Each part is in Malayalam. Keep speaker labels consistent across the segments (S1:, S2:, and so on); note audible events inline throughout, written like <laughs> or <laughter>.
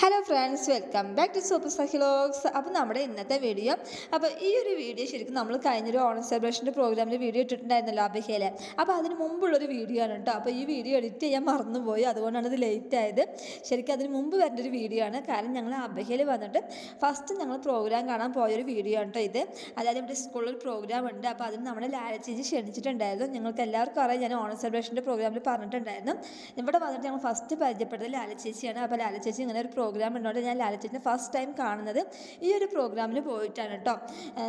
S1: Hello friends welcome back to super സഹിലോഗ്സ് അപ്പോൾ നമ്മുടെ ഇന്നത്തെ വീഡിയോ അപ്പോൾ ഈ ഒരു വീഡിയോ ശരിക്കും നമ്മൾ കഴിഞ്ഞൊരു ഓണം സെലിബ്രേഷന്റെ പ്രോഗ്രാമിൽ വീഡിയോ ഇട്ടിട്ടുണ്ടായിരുന്നല്ലോ അബഹയിൽ അപ്പോൾ അതിന് മുമ്പുള്ളൊരു വീഡിയോ ആണ് കേട്ടോ. അപ്പോൾ ഈ വീഡിയോ എഡിറ്റ് ചെയ്യാൻ മറന്നുപോയി. അതുകൊണ്ടാണ് ഇത് ലേറ്റ് ആയത്. ശരിക്കും അതിന് മുമ്പ് വരേണ്ട ഒരു വീഡിയോ ആണ്. കാരണം ഞങ്ങൾ അബഹയിൽ വന്നിട്ട് ഫസ്റ്റ് ഞങ്ങൾ പ്രോഗ്രാം കാണാൻ പോയൊരു വീഡിയോ ആണ് കേട്ടോ ഇത്. അതായത് ഇവിടെ സ്കൂളിൽ ഒരു പ്രോഗ്രാം ഉണ്ട്. അപ്പോൾ അതിന് നമ്മുടെ ലാലച്ചേച്ചി ക്ഷണിച്ചിട്ടുണ്ടായിരുന്നു. ഞങ്ങൾക്ക് എല്ലാവർക്കും അറിയാം ഞാൻ ഓണം സെലിബ്രേഷന്റെ പ്രോഗ്രാമിൽ പറഞ്ഞിട്ടുണ്ടായിരുന്നു. ഇവിടെ വന്നിട്ട് ഞങ്ങൾ ഫസ്റ്റ് പരിചയപ്പെട്ടത് ലാലച്ചേച്ചിയാണ് അപ്പോൾ ലാലച്ചേച്ചി ഇങ്ങനെ ഒരു ഉണ്ടോണ്ട് ഞാൻ ലാലച്ചേച്ചിനെ ഫസ്റ്റ് ടൈം കാണുന്നത് ഈ ഒരു പ്രോഗ്രാമിന് പോയിട്ടാണ് കേട്ടോ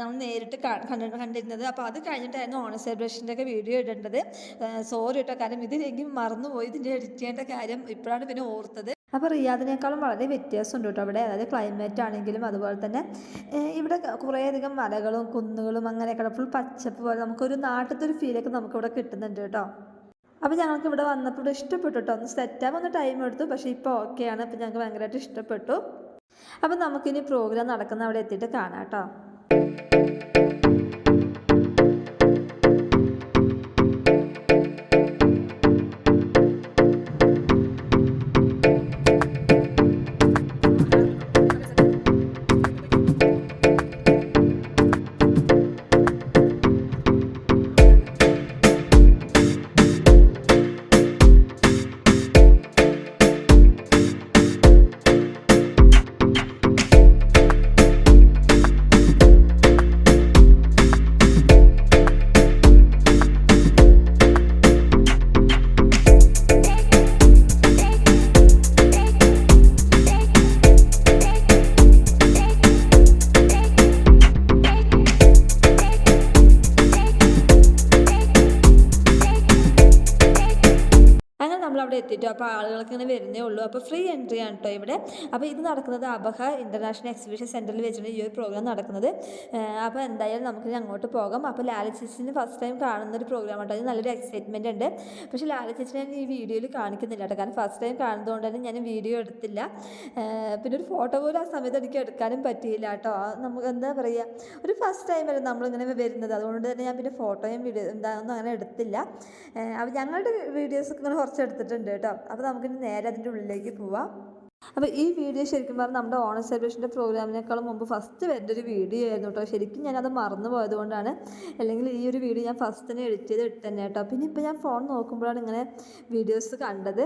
S1: നമ്മൾ നേരിട്ട് കണ്ടിരുന്നത്. അപ്പോൾ അത് കഴിഞ്ഞിട്ടായിരുന്നു ഓണം സെലിബ്രേഷന്റെ ഒക്കെ വീഡിയോ ഇടേണ്ടത്. സോറി കേട്ടോ കാരണം ഇതിലെങ്കിൽ മറന്നുപോയി ഇതിന്റെ എഡിറ്റ് ചെയ്യേണ്ട കാര്യം ഇപ്പോഴാണ് പിന്നെ ഓർത്തത്. അപ്പോൾ റിയാദിനേക്കാളും വളരെ വ്യത്യാസമുണ്ട് കേട്ടോ അവിടെ. അതായത് ക്ലൈമറ്റ് ആണെങ്കിലും അതുപോലെ തന്നെ ഇവിടെ കുറേയധികം മലകളും കുന്നുകളും അങ്ങനെയൊക്കെ ഫുൾ പച്ചപ്പ് പോലെ നമുക്കൊരു നാട്ടിലത്തെ ഒരു ഫീലൊക്കെ നമുക്കിവിടെ കിട്ടുന്നുണ്ട് കേട്ടോ അപ്പോൾ ഞങ്ങൾക്ക് ഇവിടെ വന്നപ്പോൾ ഇഷ്ടപ്പെട്ടു കേട്ടോ ഒന്ന് സെറ്റാകാൻ ഒന്ന് ടൈം എടുത്തു. പക്ഷേ ഇപ്പോൾ ഓക്കെയാണ് അപ്പോൾ ഞങ്ങൾക്ക് ഭയങ്കരമായിട്ട് ഇഷ്ടപ്പെട്ടു. അപ്പോൾ നമുക്കിനി പ്രോഗ്രാം നടക്കുന്ന അവിടെ എത്തിയിട്ട് കാണാം കേട്ടോ അപ്പോൾ ആളുകൾക്ക് ഇങ്ങനെ വരുന്നേ ഉള്ളൂ. അപ്പോൾ ഫ്രീ എൻട്രി ആണ് കേട്ടോ ഇവിടെ. അപ്പോൾ ഇത് നടക്കുന്നത് അബഹ ഇന്റർനാഷണൽ എക്സിബിഷൻ സെന്ററിൽ വെച്ചിട്ട് ഈ ഒരു പ്രോഗ്രാം നടക്കുന്നത്. അപ്പോൾ എന്തായാലും നമുക്ക് അങ്ങോട്ട് പോകാം. അപ്പോൾ ലാല ചേച്ചിന് ഫസ്റ്റ് ടൈം കാണുന്ന ഒരു പ്രോഗ്രാം കേട്ടോ നല്ലൊരു എക്സൈറ്റ്മെന്റ് ഉണ്ട്. പക്ഷേ ലാല ചേച്ചി ഞാൻ ഈ വീഡിയോയിൽ കാണിക്കുന്നില്ല കേട്ടോ കാരണം ഫസ്റ്റ് ടൈം കാണുന്നതുകൊണ്ട് തന്നെ ഞാൻ വീഡിയോ എടുത്തില്ല. പിന്നെ ഒരു ഫോട്ടോ പോലും ആ സമയത്ത് എനിക്ക് എടുക്കാനും പറ്റിയില്ല കേട്ടോ നമുക്ക് എന്താ പറയുക ഒരു ഫസ്റ്റ് ടൈം അല്ലേ നമ്മളിങ്ങനെ വരുന്നത്. അതുകൊണ്ട് തന്നെ ഞാൻ പിന്നെ ഫോട്ടോയും വീഡിയോ എന്താ ഒന്നും അങ്ങനെ എടുത്തില്ല. അപ്പോൾ ഞങ്ങളുടെ വീഡിയോസൊക്കെ ഇങ്ങനെ കുറച്ച് എടുത്തിട്ടുണ്ട് കേട്ടോ അപ്പോൾ നമുക്കിനി നേരെ അതിന്റെ ഉള്ളിലേക്ക് പോവാം. അപ്പോൾ ഈ വീഡിയോ ശരിക്കും പറഞ്ഞാൽ നമ്മുടെ ഓണം സെലിബ്രേഷന്റെ പ്രോഗ്രാമിനേക്കാളും മുമ്പ് ഫസ്റ്റ് വരുന്ന ഒരു വീഡിയോ ആയിരുന്നു കേട്ടോ ശരിക്കും ഞാനത് മറന്നു പോയത് കൊണ്ടാണ് അല്ലെങ്കിൽ ഈ ഒരു വീഡിയോ ഞാൻ ഫസ്റ്റ് തന്നെ എഡിറ്റ് ചെയ്ത് ഇട്ട് തന്നെ കേട്ടോ പിന്നെ ഇപ്പോൾ ഞാൻ ഫോൺ നോക്കുമ്പോഴാണ് ഇങ്ങനെ വീഡിയോസ് കണ്ടത്.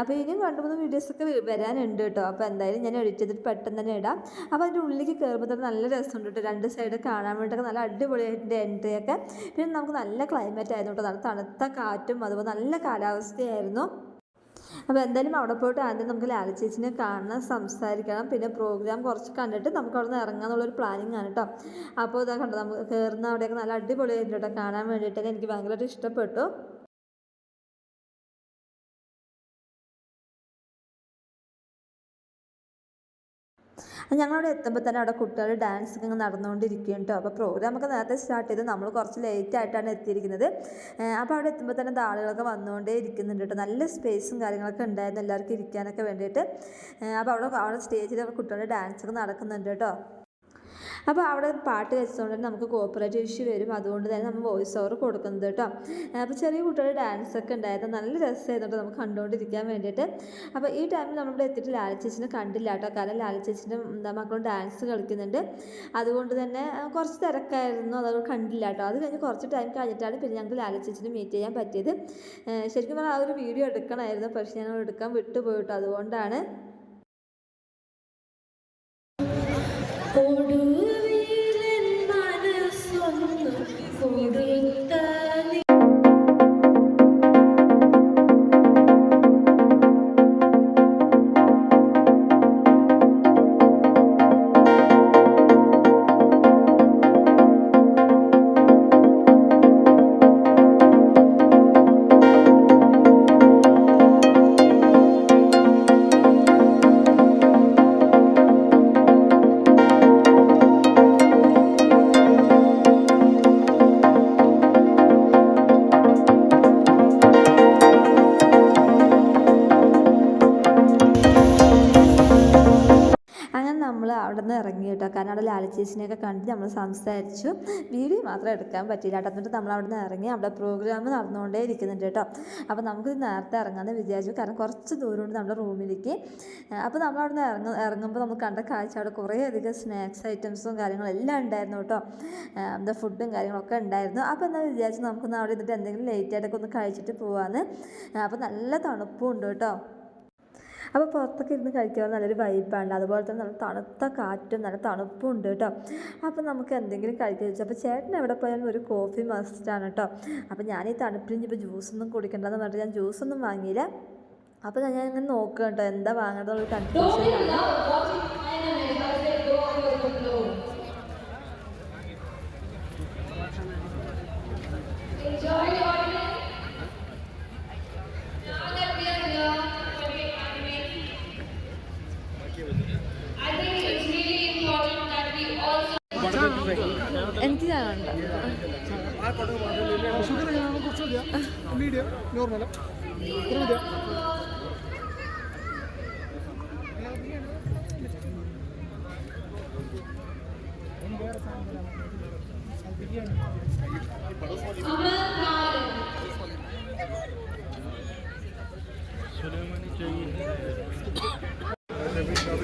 S1: അപ്പോൾ ഇനിയും രണ്ട് മൂന്ന് വീഡിയോസൊക്കെ വരാനുണ്ട് കേട്ടോ അപ്പോൾ എന്തായാലും ഞാൻ എഡിറ്റ് ചെയ്തിട്ട് പെട്ടെന്ന് തന്നെ ഇടാം. അപ്പോൾ അതിന്റെ ഉള്ളിലേക്ക് കയറുമ്പോൾ തന്നെ നല്ല രസമുണ്ട് കേട്ടോ രണ്ട് സൈഡ് കാണാൻ വേണ്ടിയിട്ടൊക്കെ നല്ല അടിപൊളിയായിട്ട് എൻട്രിയൊക്കെ പിന്നെ നമുക്ക് നല്ല ക്ലൈമറ്റ് ആയിരുന്നു കേട്ടോ നല്ല തണുത്ത കാറ്റും അതുപോലെ നല്ല കാലാവസ്ഥയായിരുന്നു. അപ്പോൾ എന്തായാലും അവിടെ പോയിട്ട് ആദ്യം നമുക്ക് ലാലി ചേച്ചിനെ കാണണം സംസാരിക്കണം. പിന്നെ പ്രോഗ്രാം കുറച്ച് കണ്ടിട്ട് നമുക്ക് അവിടെ നിന്ന് ഇറങ്ങാന്നുള്ളൊരു പ്ലാനിങ് ആണ് കേട്ടോ അപ്പോൾ ഇതാ കണ്ടോ നമുക്ക് കയറുന്ന അവിടെയൊക്കെ നല്ല അടിപൊളിയായിരുന്നു കേട്ടോ കാണാൻ വേണ്ടിയിട്ടൊക്കെ എനിക്ക് ഭയങ്കരമായിട്ട് ഇഷ്ടപ്പെട്ടു. ഞങ്ങളവിടെ എത്തുമ്പോൾ തന്നെ അവിടെ കുട്ടികൾ ഡാൻസ് ഇങ്ങനെ നടന്നുകൊണ്ടിരിക്കും കേട്ടോ അപ്പോൾ പ്രോഗ്രാമൊക്കെ നേരത്തെ സ്റ്റാർട്ട് ചെയ്ത് നമ്മൾ കുറച്ച് ലേറ്റ് ആയിട്ടാണ് എത്തിയിരിക്കുന്നത്. അപ്പോൾ അവിടെ എത്തുമ്പോൾ തന്നെ ആളുകളൊക്കെ വന്നുകൊണ്ടേ ഇരിക്കുന്നുണ്ട് കേട്ടോ നല്ല സ്പേസും കാര്യങ്ങളൊക്കെ ഉണ്ടായിരുന്നു എല്ലാവർക്കും ഇരിക്കാനൊക്കെ വേണ്ടിയിട്ട്. അപ്പോൾ അവിടെ അവിടെ സ്റ്റേജിൽ കുട്ടികളുടെ ഡാൻസൊക്കെ നടക്കുന്നുണ്ട് കേട്ടോ അപ്പോൾ അവിടെ പാട്ട് വെച്ചതുകൊണ്ട് തന്നെ നമുക്ക് കോപ്പറേറ്റീവ് ഇഷ്യൂ വരും. അതുകൊണ്ട് തന്നെ നമ്മൾ വോയിസ് ഓവർ കൊടുക്കുന്നത് കേട്ടോ. അപ്പോൾ ചെറിയ കുട്ടികളുടെ ഡാൻസ് ഒക്കെ ഉണ്ടായിരുന്നു. നല്ല രസമായിരുന്നു നമുക്ക് കണ്ടുകൊണ്ടിരിക്കാൻ വേണ്ടിയിട്ട്. അപ്പോൾ ഈ ടൈമിൽ നമ്മളിവിടെ എത്തിയിട്ട് ലാലച്ചേച്ചിനെ കണ്ടില്ല കേട്ടോ. കാരണം ലാലച്ചേച്ചിന്റെ എന്താ മക്കളും ഡാൻസ് കളിക്കുന്നുണ്ട്. അതുകൊണ്ട് തന്നെ കുറച്ച് തിരക്കായിരുന്നു. അതുകൊണ്ട് കണ്ടില്ല കേട്ടോ. അത് കഴിഞ്ഞ് കുറച്ച് ടൈം കഴിഞ്ഞിട്ടാണ് പിന്നെ ഞങ്ങൾക്ക് ലാലച്ചേച്ചിനെ മീറ്റ് ചെയ്യാൻ പറ്റിയത്. ശരിക്കും പറഞ്ഞാൽ ആ ഒരു വീഡിയോ എടുക്കണമായിരുന്നു. പക്ഷേ ഞങ്ങൾ എടുക്കാൻ വിട്ടുപോയിട്ടോ അതുകൊണ്ടാണ്. കാരണം അവിടെ ലാലിച്ചേച്ചിനെയൊക്കെ കണ്ട് നമ്മൾ സംസാരിച്ചു. വീഡിയോ മാത്രം എടുക്കാൻ പറ്റിയില്ല കേട്ടോ. എന്നിട്ട് നമ്മൾ അവിടെ നിന്ന് ഇറങ്ങി അവിടെ പ്രോഗ്രാം നടന്നുകൊണ്ടേ ഇരിക്കുന്നുണ്ട് കേട്ടോ. അപ്പോൾ നമുക്ക് നേരത്തെ ഇറങ്ങാമെന്ന് വിചാരിച്ചു. കാരണം കുറച്ച് ദൂരമുണ്ട് നമ്മുടെ റൂമിലേക്ക്. അപ്പോൾ നമ്മൾ അവിടെ നിന്ന് ഇറങ്ങ ഇറങ്ങുമ്പോൾ നമുക്ക് കണ്ട കാഴ്ച അവിടെ കുറേ അധികം സ്നാക്സ് ഐറ്റംസും കാര്യങ്ങളും എല്ലാം ഉണ്ടായിരുന്നു കേട്ടോ. എന്താ ഫുഡും കാര്യങ്ങളൊക്കെ ഉണ്ടായിരുന്നു. അപ്പോൾ എന്നാൽ വിചാരിച്ചു നമുക്കൊന്ന് അവിടെ ഇരുന്നിട്ട് എന്തെങ്കിലും ലേറ്റ് ആയിട്ടൊക്കെ ഒന്ന് കഴിച്ചിട്ട് പോവാന്ന്. അപ്പോൾ നല്ല തണുപ്പും ഉണ്ട് കേട്ടോ. അപ്പോൾ പുറത്തൊക്കെ ഇരുന്ന് കഴിക്കാൻ നല്ലൊരു വൈബാണ് അതുപോലെ തന്നെ നല്ല തണുത്ത കാറ്റും നല്ല തണുപ്പും ഉണ്ട് കേട്ടോ. അപ്പോൾ നമുക്ക് എന്തെങ്കിലും കഴിക്കാൻ വെച്ചാൽ അപ്പോൾ ചേട്ടൻ എവിടെ പോയാലും ഒരു കോഫി മസ്റ്റാണ് കേട്ടോ. അപ്പോൾ ഞാൻ ഈ തണുപ്പിൽ ഇപ്പോൾ ജ്യൂസൊന്നും കുടിക്കണ്ടെന്ന് പറഞ്ഞിട്ട് ഞാൻ ജ്യൂസൊന്നും വാങ്ങിയില്ല. അപ്പോൾ ഞാൻ ഇങ്ങനെ നോക്കുക കേട്ടോ. എന്താ വാങ്ങേണ്ടതെന്നുള്ള കൺഫ്യൂഷനാണ്
S2: ഷുഗർ എങ്ങനെയാണ് കുറച്ച് മീഡിയം നോർമൽ ഇത്ര മതിയാ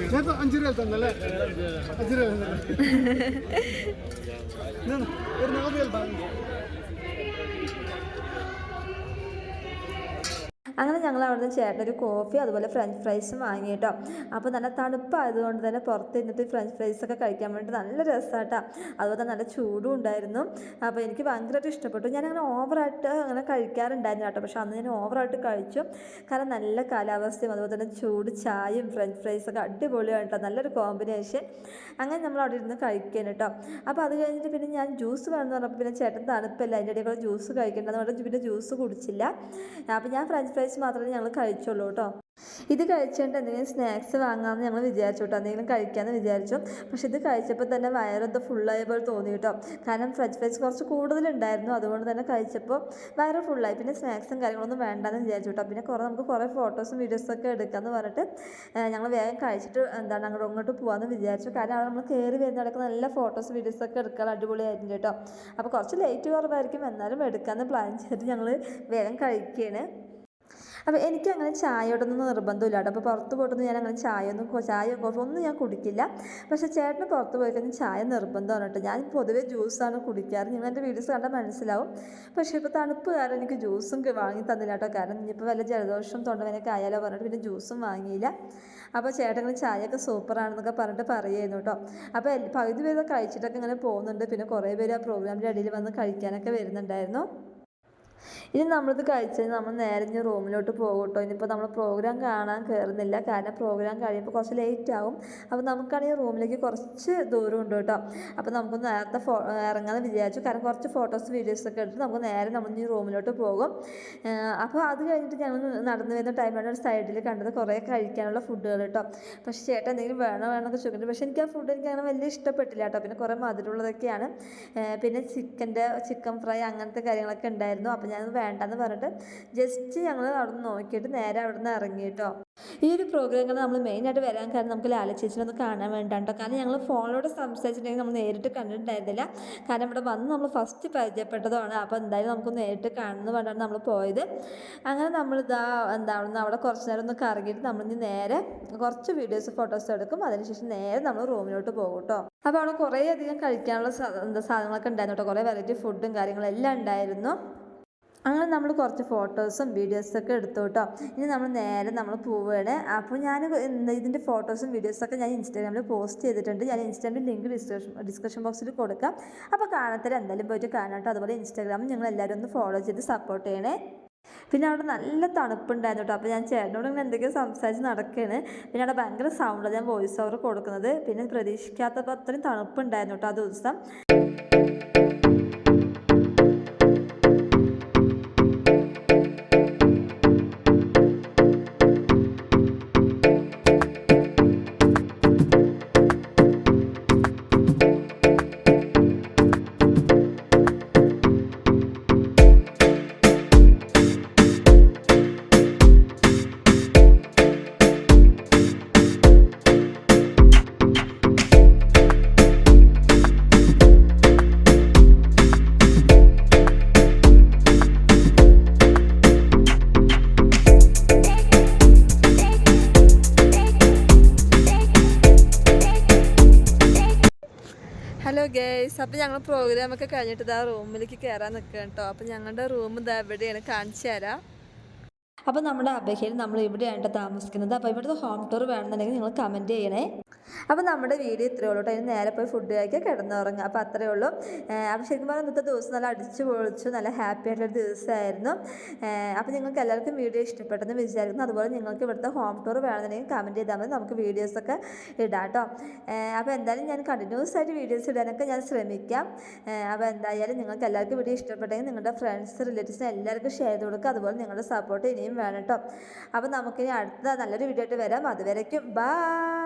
S2: നേരത്തെ അഞ്ച് രൂപ തന്നല്ലേ അഞ്ച് രൂപ <laughs> ഒരു നാല് രൂപ
S1: അങ്ങനെ ഞങ്ങൾ അവിടെ അവിടുന്ന് ഒരു കോഫി അതുപോലെ ഫ്രഞ്ച് ഫ്രൈസും വാങ്ങി കേട്ടോ. അപ്പോൾ നല്ല തണുപ്പായതുകൊണ്ട് തന്നെ പുറത്ത് ഇരുന്നിട്ട് ഫ്രഞ്ച് ഫ്രൈസൊക്കെ കഴിക്കാൻ വേണ്ടി നല്ല രസമാട്ടോ അതുപോലെ നല്ല ചൂടും ഉണ്ടായിരുന്നു. അപ്പോൾ എനിക്ക് ഭയങ്കരമായിട്ട് ഇഷ്ടപ്പെട്ടു. ഞാനങ്ങനെ ഓവറായിട്ട് അങ്ങനെ കഴിക്കാറുണ്ടായിരുന്നു കേട്ടോ. പക്ഷേ അന്ന് ഞാൻ ഓവറായിട്ട് കഴിച്ചു. കാരണം നല്ല കാലാവസ്ഥയും അതുപോലെ തന്നെ ചൂട് ചായയും ഫ്രഞ്ച് ഫ്രൈസൊക്കെ അടിപൊളിയാണ് കേട്ടോ നല്ലൊരു കോമ്പിനേഷൻ അങ്ങനെ നമ്മൾ അവിടെ ഇരുന്ന് കഴിക്കാൻ കേട്ടോ. അപ്പോൾ അത് കഴിഞ്ഞിട്ട് പിന്നെ ഞാൻ ജ്യൂസ് വേണമെന്ന് പറഞ്ഞപ്പോൾ പിന്നെ ചേട്ടൻ തണുപ്പല്ല അതിന്റെ ഇടയിൽ ജ്യൂസ് കഴിക്കേണ്ടതെന്ന് പറഞ്ഞിട്ട് പിന്നെ ജ്യൂസ് കുടിച്ചില്ല. അപ്പോൾ ഞാൻ ഫ്രഞ്ച് ഫ്രൈസ് മാത്രമേ ഞങ്ങൾ കഴിച്ചുള്ളൂ കേട്ടോ. ഇത് കഴിച്ചുകൊണ്ട് എന്തെങ്കിലും സ്നാക്സ് വാങ്ങാമെന്ന് ഞങ്ങൾ വിചാരിച്ചു കേട്ടോ. എന്തെങ്കിലും കഴിക്കാമെന്ന് വിചാരിച്ചു. പക്ഷെ ഇത് കഴിച്ചപ്പോൾ തന്നെ വയറൊന്ന് ഫുള്ളായ പോലെ തോന്നി കേട്ടോ. കാരണം ഫ്രഞ്ച് ഫ്രൈസ് കുറച്ച് കൂടുതലുണ്ടായിരുന്നു. അതുകൊണ്ട് തന്നെ കഴിച്ചപ്പോൾ വയറ് ഫുള്ളായി. പിന്നെ സ്നാക്സും കാര്യങ്ങളൊന്നും വേണ്ടെന്ന് വിചാരിച്ചു കേട്ടോ. പിന്നെ കുറേ നമുക്ക് കുറേ ഫോട്ടോസും വീഡിയോസും ഒക്കെ എടുക്കാമെന്ന് പറഞ്ഞിട്ട് ഞങ്ങൾ വേഗം കഴിച്ചിട്ട് എന്താണ് അങ്ങോട്ട് അങ്ങോട്ട് പോകാമെന്ന് വിചാരിച്ചു. കാരണം അവിടെ നമ്മൾ കയറി വരുന്നിടക്ക് നല്ല ഫോട്ടോസ് വീഡിയോസ് ഒക്കെ എടുക്കാൻ അടിപൊളിയായിരുന്നു കേട്ടോ. അപ്പോൾ കുറച്ച് ലേറ്റ് കുറവായിരിക്കും. എന്നാലും എടുക്കാമെന്ന് പ്ലാൻ ചെയ്തിട്ട് ഞങ്ങൾ വേഗം കഴിക്കുകയാണ്. അപ്പോൾ എനിക്ക് അങ്ങനെ ചായയോടൊന്നും നിർബന്ധമില്ല കേട്ടോ. അപ്പോൾ പുറത്ത് പോയിട്ടൊന്നും ഞാൻ അങ്ങനെ ചായ ഒന്നും ചായ കോഫി ഒന്നും ഞാൻ കുടിക്കില്ല. പക്ഷെ ചേട്ടന് പുറത്ത് പോയി കഴിഞ്ഞാൽ ചായ നിർബന്ധമാണ് കേട്ടോ. ഞാൻ പൊതുവേ ജ്യൂസാണ് കുടിക്കാറ്. നിങ്ങൾ എന്റെ വീഡിയോസ് കണ്ടാൽ മനസ്സിലാവും. പക്ഷേ ഇപ്പോൾ തണുപ്പ് കാരണം എനിക്ക് ജ്യൂസും വാങ്ങി തന്നില്ല കേട്ടോ. കാരണം ഇനിയിപ്പോൾ വല്ല ജലദോഷം തൊണ്ടവേനൊക്കെ ആയാലോ പറഞ്ഞിട്ട് പിന്നെ ജ്യൂസും വാങ്ങിയില്ല. അപ്പോൾ ചേട്ടൻ ഇങ്ങനെ ചായയൊക്കെ സൂപ്പറാണെന്നൊക്കെ പറഞ്ഞിട്ട് പറയുമായിരുന്നു കേട്ടോ. അപ്പോൾ പകുതി പേരൊക്കെ കഴിച്ചിട്ടൊക്കെ ഇങ്ങനെ പോകുന്നുണ്ട്. പിന്നെ കുറേ പേര് ആ പ്രോഗ്രാമിന്റെ ഇടയിൽ വന്ന് കഴിക്കാനൊക്കെ വരുന്നുണ്ടായിരുന്നു. ഇനി നമ്മളിത് കഴിച്ച് നമ്മൾ നേരെ ഇനി റൂമിലോട്ട് പോകും കേട്ടോ ഇനിയിപ്പോൾ നമ്മൾ പ്രോഗ്രാം കാണാൻ കയറുന്നില്ല കാരണം പ്രോഗ്രാം കഴിയുമ്പോൾ കുറച്ച് ലേറ്റ് ആവും. അപ്പോൾ നമുക്കാണെങ്കിൽ റൂമിലേക്ക് കുറച്ച് ദൂരം ഉണ്ട് കേട്ടോ. അപ്പോൾ നമുക്ക് നേരത്തെ ഫോ ഇറങ്ങാമെന്ന് വിചാരിച്ചു. കാരണം കുറച്ച് ഫോട്ടോസ് വീഡിയോസ് ഒക്കെ എടുത്ത് നമുക്ക് നേരെ നമ്മൾ ഇനി റൂമിലോട്ട് പോകും. അപ്പോൾ അത് കഴിഞ്ഞിട്ട് ഞങ്ങൾ നടന്നു വരുന്ന ടൈമാണ് ഒരു സൈഡിൽ കണ്ടത് കുറേ കഴിക്കാനുള്ള ഫുഡുകൾ കേട്ടോ. പക്ഷേ ചേട്ടൻ എന്തെങ്കിലും വേണോ വേണമെന്നൊക്കെ ചോദിക്കുന്നുണ്ട്. പക്ഷേ എനിക്ക് ആ ഫുഡ് എനിക്ക് അങ്ങനെ വലിയ ഇഷ്ടപ്പെട്ടില്ല കേട്ടോ. പിന്നെ കുറേ മധുരമുള്ളതൊക്കെയാണ്. പിന്നെ ചിക്കന്റെ ചിക്കൻ ഫ്രൈ അങ്ങനത്തെ കാര്യങ്ങളൊക്കെ ഉണ്ടായിരുന്നു. അപ്പോൾ ഞാനത് വേണ്ടെന്ന് പറഞ്ഞിട്ട് ജസ്റ്റ് ഞങ്ങൾ അവിടെ നിന്ന് നോക്കിയിട്ട് നേരെ അവിടെ നിന്ന് ഇറങ്ങി കേട്ടോ. ഈ ഒരു പ്രോഗ്രാം നമ്മൾ മെയിനായിട്ട് വരാൻ കാരണം നമുക്ക് ലാലച്ചേച്ചിനെ ഒന്ന് കാണാൻ വേണ്ടിയാണ് കേട്ടോ. കാരണം ഞങ്ങൾ ഫോണിലൂടെ സംസാരിച്ചിട്ടുണ്ടെങ്കിൽ നമ്മൾ നേരിട്ട് കണ്ടിട്ടുണ്ടായിരുന്നില്ല. കാരണം ഇവിടെ വന്ന് നമ്മൾ ഫസ്റ്റ് പരിചയപ്പെട്ടതാണ് അപ്പോൾ എന്തായാലും നമുക്ക് നേരിട്ട് കാണുമെന്ന് പറഞ്ഞാണ് നമ്മൾ പോയത്. അങ്ങനെ നമ്മളിതാ എന്താ അവിടുന്ന് അവിടെ കുറച്ച് നേരം ഒന്ന് കറങ്ങിയിട്ട് നമ്മൾ ഇനി നേരെ കുറച്ച് വീഡിയോസ് ഫോട്ടോസ് എടുക്കും. അതിനുശേഷം നേരെ നമ്മൾ റൂമിലോട്ട് പോകും കേട്ടോ. അപ്പോൾ അവിടെ കുറേ അധികം കഴിക്കാനുള്ള എന്താ സാധനങ്ങളൊക്കെ ഉണ്ടായിരുന്നു കേട്ടോ. കുറേ വെറൈറ്റി ഫുഡും കാര്യങ്ങളും എല്ലാം ഉണ്ടായിരുന്നു. അങ്ങനെ നമ്മൾ കുറച്ച് ഫോട്ടോസും വീഡിയോസൊക്കെ എടുത്തു കേട്ടോ. ഇനി നമ്മൾ നേരെ നമ്മൾ പോവുകയാണ്. അപ്പോൾ ഞാൻ ഇതിന്റെ ഫോട്ടോസും വീഡിയോസൊക്കെ ഞാൻ ഇൻസ്റ്റാഗ്രാമിൽ പോസ്റ്റ് ചെയ്തിട്ടുണ്ട്. ഞാൻ ഇൻസ്റ്റാഗ്രാമിൽ ലിങ്ക് ഡിസ്ക്രിപ്ഷൻ ഡിസ്ക്രിപ്ഷൻ ബോക്സിൽ കൊടുക്കാം. അപ്പോൾ കാണാത്തവർ എന്തായാലും പോയിട്ട് കാണാം കേട്ടോ. അതുപോലെ ഇൻസ്റ്റാഗ്രാമിൽ നിങ്ങൾ എല്ലാവരും ഒന്ന് ഫോളോ ചെയ്ത് സപ്പോർട്ട് ചെയ്യണേ. പിന്നെ അവിടെ നല്ല തണുപ്പുണ്ടായിരുന്നു കേട്ടോ. അപ്പോൾ ഞാൻ ചേട്ടനോട് ഇങ്ങനെ എന്തൊക്കെയോ സംസാരിച്ച് നടക്കുകയാണ്. പിന്നെ അവിടെ ഭയങ്കര സൗണ്ടാണ് ഞാൻ വോയിസ് ഓവർ കൊടുക്കുന്നത്. പിന്നെ പ്രതീക്ഷിക്കാത്തപ്പോൾ അത്രയും തണുപ്പുണ്ടായിരുന്നു കേട്ടോ ആ ദിവസം. ഞങ്ങൾ പ്രോഗ്രാമൊക്കെ കഴിഞ്ഞിട്ട് ഇതാ റൂമിലേക്ക് കയറാൻ നിൽക്കുക കേട്ടോ അപ്പോൾ ഞങ്ങളുടെ റൂം ഇതാ എവിടെയാണ് കാണിച്ചു തരാം. അപ്പോൾ നമ്മുടെ അബഹയിൽ നമ്മൾ ഇവിടെയാണ് താമസിക്കുന്നത്. അപ്പോൾ ഇവിടുത്തെ ഹോം ടൂർ വേണമെന്നുണ്ടെങ്കിൽ നിങ്ങൾ കമന്റ് ചെയ്യണേ. അപ്പോൾ നമ്മുടെ വീഡിയോ ഇത്രയേ ഉള്ളൂ കേട്ടോ. ഇനി നേരെ പോയി ഫുഡ് കഴിക്കുക കിടന്നുറങ്ങുക അപ്പോൾ അത്രയേ ഉള്ളൂ. അപ്പം അപ്പോൾ ശരിക്കും പറഞ്ഞാൽ ഇന്നത്തെ ദിവസം നല്ല അടിച്ചു പൊളിച്ചു നല്ല ഹാപ്പി ആയിട്ടുള്ള ദിവസമായിരുന്നു. അപ്പോൾ നിങ്ങൾക്ക് എല്ലാവർക്കും വീഡിയോ ഇഷ്ടപ്പെട്ടെന്ന് വിചാരിക്കുന്നു. അതുപോലെ നിങ്ങൾക്ക് ഇവിടുത്തെ ഹോം ടൂർ വേണമെന്നുണ്ടെങ്കിൽ കമന്റ് ചെയ്താൽ മതി. നമുക്ക് വീഡിയോസൊക്കെ ഇടാം കേട്ടോ. അപ്പോൾ എന്തായാലും ഞാൻ കണ്ടിന്യൂസ് ആയിട്ട് വീഡിയോസ് ഇടാനൊക്കെ ഞാൻ ശ്രമിക്കാം. അപ്പോൾ എന്തായാലും നിങ്ങൾക്ക് എല്ലാവർക്കും വീഡിയോ ഇഷ്ടപ്പെട്ടെങ്കിൽ നിങ്ങളുടെ ഫ്രണ്ട്സ് റിലേറ്റീവ്സിന് എല്ലാവർക്കും ഷെയർ ചെയ്ത് കൊടുക്കുക. അതുപോലെ നിങ്ങളുടെ സപ്പോർട്ട് ഇനിയും വേണം കേട്ടോ. അപ്പോൾ നമുക്കിനി അടുത്ത നല്ലൊരു വീഡിയോ ആയിട്ട് വരാം. അതുവരേക്കും ബൈ